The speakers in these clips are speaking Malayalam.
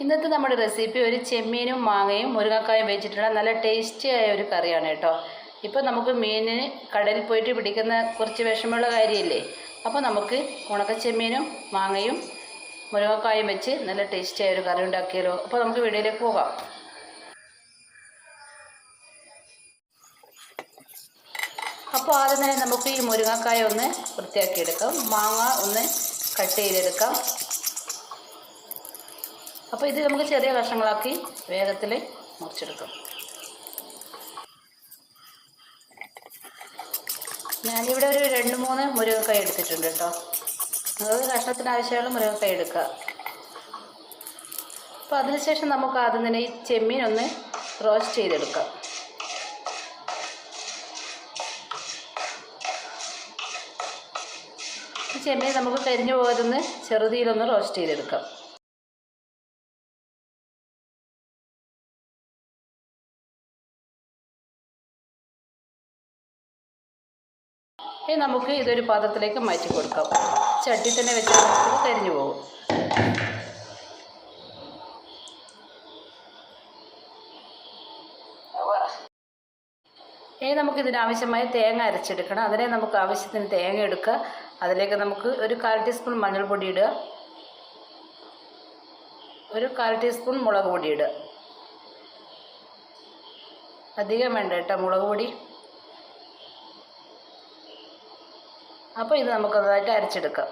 ഇന്നത്തെ നമ്മുടെ റെസിപ്പി ഒരു ചെമ്മീനും മാങ്ങയും മുരുങ്ങക്കായും വെച്ചിട്ടുള്ള നല്ല ടേസ്റ്റിയായ ഒരു കറിയാണ് കേട്ടോ. ഇപ്പോൾ നമുക്ക് മീനിന് കടലിൽ പോയിട്ട് പിടിക്കുന്ന കുറച്ച് വിഷമമുള്ള കാര്യമില്ലേ? അപ്പോൾ നമുക്ക് ഉണക്കച്ചെമ്മീനും മാങ്ങയും മുരുങ്ങക്കായും വെച്ച് നല്ല ടേസ്റ്റിയായ ഒരു കറി ഉണ്ടാക്കിയല്ലോ അപ്പോൾ നമുക്ക് വീഡിയോയിലേക്ക് പോകാം. അപ്പോൾ ആദ്യം തന്നെ നമുക്ക് ഈ മുരുങ്ങക്കായ ഒന്ന് വൃത്തിയാക്കിയെടുക്കാം. മാങ്ങ ഒന്ന് കട്ട് ചെയ്തെടുക്കാം. അപ്പോൾ ഇത് നമുക്ക് ചെറിയ കഷ്ണങ്ങളാക്കി വേഗത്തിൽ മുറിച്ചെടുക്കാം. ഞാനിവിടെ ഒരു രണ്ട് മൂന്ന് മുരുകക്കായ എടുത്തിട്ടുണ്ട് കേട്ടോ. നിങ്ങൾക്ക് കഷ്ണത്തിന് ആവശ്യമുള്ള മുരുകക്കായ എടുക്കുക അപ്പോൾ അതിനുശേഷം നമുക്ക് ആദ്യം തന്നെ ഈ ചെമ്മീൻ ഒന്ന് റോസ്റ്റ് ചെയ്തെടുക്കാം. ചെമ്മീൻ നമുക്ക് കരിഞ്ഞു പോകാതൊന്ന് ചെറുതിയിലൊന്ന് റോസ്റ്റ് ചെയ്തെടുക്കാം. ഇനി നമുക്ക് ഇതൊരു പാത്രത്തിലേക്ക് മാറ്റി കൊടുക്കാം. ചട്ടി തന്നെ വെച്ചാൽ കരിഞ്ഞു പോകും. ഇനി നമുക്ക് ഇതിനാവശ്യമായ തേങ്ങ അരച്ചെടുക്കണം. അതിനെ നമുക്ക് ആവശ്യത്തിന് തേങ്ങ എടുക്കുക. അതിലേക്ക് നമുക്ക് ഒരു കാൽ ടീസ്പൂൺ മഞ്ഞൾപ്പൊടി ഇടുക. ഒരു കാൽ ടീസ്പൂൺ മുളക് പൊടി ഇടുക. അധികം വേണ്ട കേട്ടോ മുളക് പൊടി. അപ്പോൾ ഇത് നമുക്ക് നന്നായിട്ട് അരച്ചെടുക്കാം.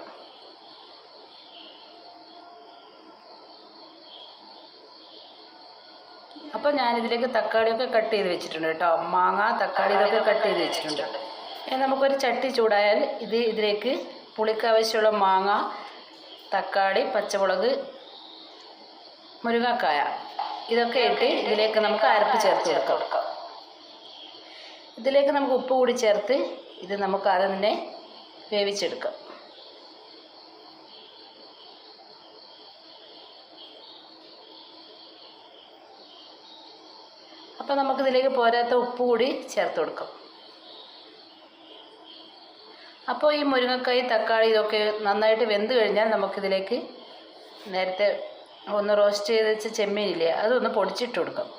അപ്പോൾ ഞാനിതിലേക്ക് തക്കാളിയൊക്കെ കട്ട് ചെയ്ത് വെച്ചിട്ടുണ്ട് കേട്ടോ. മാങ്ങ തക്കാളി ഇതൊക്കെ കട്ട് ചെയ്ത് വെച്ചിട്ടുണ്ട്. ഇനി നമുക്കൊരു ചട്ടി ചൂടായാൽ ഇത് ഇതിലേക്ക് പുളിക്ക് ആവശ്യമുള്ള മാങ്ങ തക്കാളി പച്ചമുളക് മുരുങ്ങക്കായ ഇതൊക്കെ ഇട്ട് ഇതിലേക്ക് നമുക്ക് അരപ്പ് ചേർത്ത് കൊടുക്കാം ഇതിലേക്ക് നമുക്ക് ഉപ്പ് കൂടി ചേർത്ത് ഇത് നമുക്ക് ആദ്യം തന്നെ വേവിച്ചെടുക്കാം. അപ്പോൾ നമുക്കിതിലേക്ക് പോരാത്ത ഉപ്പ് കൂടി ചേർത്ത് കൊടുക്കാം. അപ്പോൾ ഈ മുരിങ്ങക്കായി തക്കാളി ഇതൊക്കെ നന്നായിട്ട് വെന്ത് കഴിഞ്ഞാൽ നമുക്കിതിലേക്ക് നേരത്തെ ഒന്ന് റോസ്റ്റ് ചെയ്ത് വെച്ച ചെമ്മീനില്ലേ അതൊന്ന് പൊടിച്ചിട്ട് കൊടുക്കാം.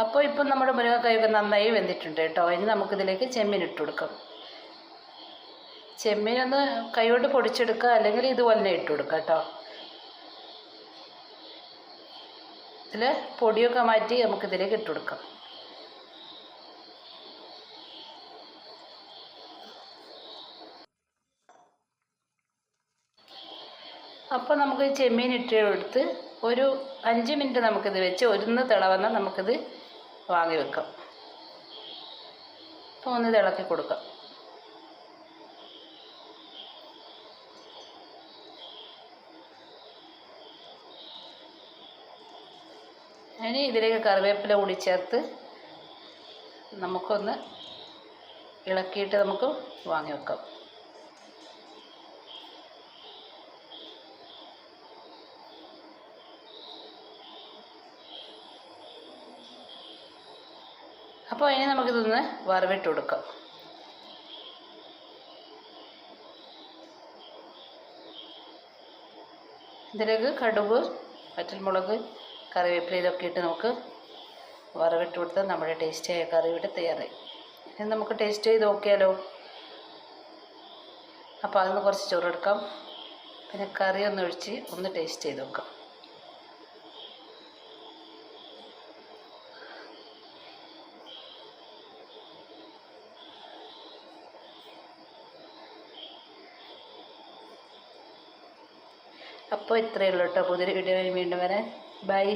അപ്പോൾ ഇപ്പം നമ്മുടെ മുരിങ്ങക്കായൊക്കെ നന്നായി വെന്തിട്ടുണ്ട് കേട്ടോ. ഇനി നമുക്കിതിലേക്ക് ചെമ്മീൻ ഇട്ട് കൊടുക്കാം. ചെമ്മീനൊന്ന് കൈകൊണ്ട് പൊടിച്ചെടുക്കുക അല്ലെങ്കിൽ ഇതുപോലെ തന്നെ ഇട്ട് കൊടുക്കുക കേട്ടോ. ഇതിൽ പൊടിയൊക്കെ മാറ്റി നമുക്കിതിലേക്ക് ഇട്ട് കൊടുക്കാം. അപ്പോൾ നമുക്ക് ചെമ്മീൻ ഇട്ട് കൊടുത്ത് ഒരു അഞ്ച് മിനിറ്റ് നമുക്കിത് വെച്ച് ഒരുന്ന് തിളവന്നാൽ നമുക്കിത് വാങ്ങി വെക്കാം. അപ്പോൾ ഒന്ന് തിളക്കി കൊടുക്കാം. ഇനി ഇതിലേക്ക് കറിവേപ്പില കൂടി ചേർത്ത് നമുക്കൊന്ന് ഇളക്കിയിട്ട് നമുക്ക് വാങ്ങി വെക്കാം. അപ്പോൾ ഇനി നമുക്കിതൊന്ന് വറവിട്ട് കൊടുക്കാം. ഇതിലേക്ക് കടുക് വറ്റൽമുളക് കറിവേപ്പില ഇതൊക്കെ ഇട്ട് നമുക്ക് വറവിട്ട് കൊടുത്താൽ നമ്മുടെ ടേസ്റ്റിയായ കറി ഇവിടെ തയ്യാറായി. ഇനി നമുക്ക് ടേസ്റ്റ് ചെയ്ത് നോക്കിയാലോ? അപ്പോൾ അതിന് കുറച്ച് ചോറെടുക്കാം. പിന്നെ കറി ഒന്ന് ഒഴിച്ച് ഒന്ന് ടേസ്റ്റ് ചെയ്ത് നോക്കാം. അപ്പോൾ ഇത്രയേ ഉള്ളൂ കേട്ടോ. പുതിയൊരു വീഡിയോയിൽ വീണ്ടും വരാൻ. ബൈ